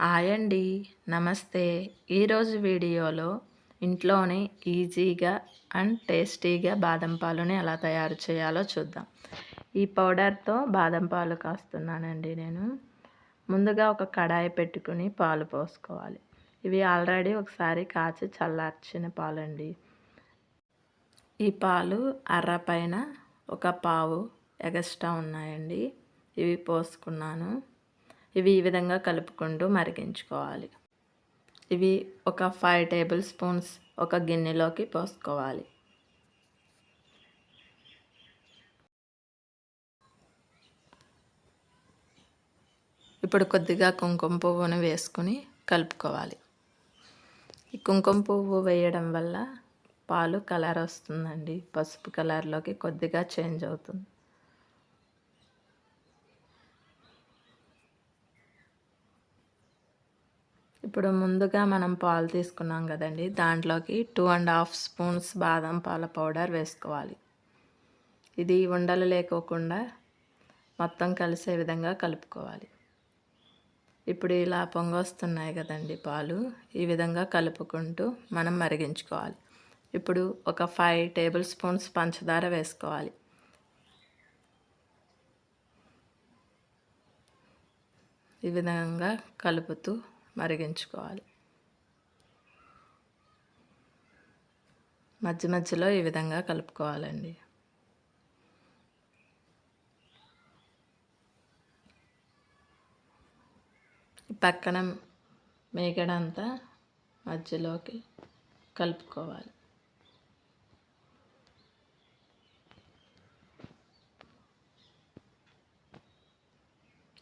Hi అండి. నమస్తే. ఈరోజు వీడియోలో ఇంట్లోనే ఈజీగా అండ్ టేస్టీగా బాదం పాలుని ఎలా తయారు చేయాలో చూద్దాం. ఈ పౌడర్తో బాదం పాలు కాస్తున్నానండి నేను. ముందుగా ఒక కడాయి పెట్టుకుని పాలు పోసుకోవాలి. ఇవి ఆల్రెడీ ఒకసారి కాచి చల్లార్చిన పాలండి. ఈ పాలు అర్ర పైన ఒక పావు ఎగస్ట్రా ఉన్నాయండి. ఇవి పోసుకున్నాను. ఇవి ఈ విధంగా కలుపుకుంటూ మరిగించుకోవాలి. ఇవి ఒక ఫైవ్ టేబుల్ స్పూన్స్ ఒక గిన్నెలోకి పోసుకోవాలి. ఇప్పుడు కొద్దిగా కుంకుమ పువ్వును వేసుకుని కలుపుకోవాలి. ఈ కుంకుమ పువ్వు వేయడం వల్ల పాలు కలర్ వస్తుందండి. పసుపు కలర్లోకి కొద్దిగా చేంజ్ అవుతుంది. ఇప్పుడు ముందుగా మనం పాలు తీసుకున్నాం కదండి. దాంట్లోకి టూ అండ్ హాఫ్ స్పూన్స్ బాదం పాల పౌడర్ వేసుకోవాలి. ఇది ఉండలు లేకోకుండా మొత్తం కలిసే విధంగా కలుపుకోవాలి. ఇప్పుడు ఇలా పొంగొస్తున్నాయి కదండి పాలు. ఈ విధంగా కలుపుకుంటూ మనం మరిగించుకోవాలి. ఇప్పుడు ఒక ఫైవ్ టేబుల్ స్పూన్స్ పంచదార వేసుకోవాలి. ఈ విధంగా కలుపుతూ మరిగించుకోవాలి. మధ్య మధ్యలో ఈ విధంగా కలుపుకోవాలండి. పక్కన మేకడంతా మధ్యలోకి కలుపుకోవాలి.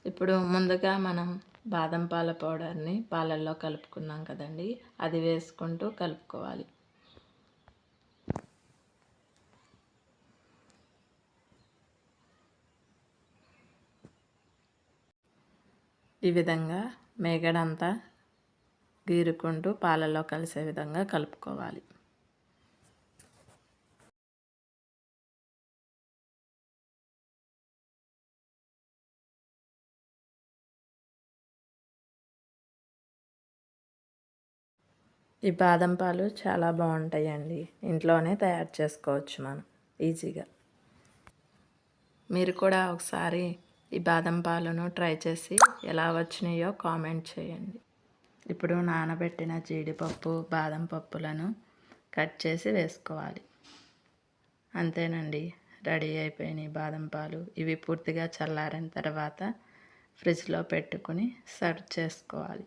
ఇప్పుడు ముందుగా మనం బాదం పాల పౌడర్ని పాలల్లో కలుపుకున్నాం కదండి. అది వేసుకుంటూ కలుపుకోవాలి. ఈ విధంగా మేగడంతా గీరుకుంటూ పాలలో కలిసే విధంగా కలుపుకోవాలి. ఈ బాదం పాలు చాలా బాగుంటాయండి. ఇంట్లోనే తయారు చేసుకోవచ్చు మనం. ఈజీగా. మీరు కూడా ఒకసారి ఈ బాదం పాలను ట్రై చేసి ఎలా వచ్చినాయో కామెంట్ చేయండి. ఇప్పుడు నానబెట్టిన జీడిపప్పు బాదం పప్పులను కట్ చేసి వేసుకోవాలి. అంతేనండి. రెడీ అయిపోయినాయి బాదం పాలు. ఇవి పూర్తిగా చల్లారిన తర్వాత ఫ్రిడ్జ్లో పెట్టుకుని సర్వ్ చేసుకోవాలి.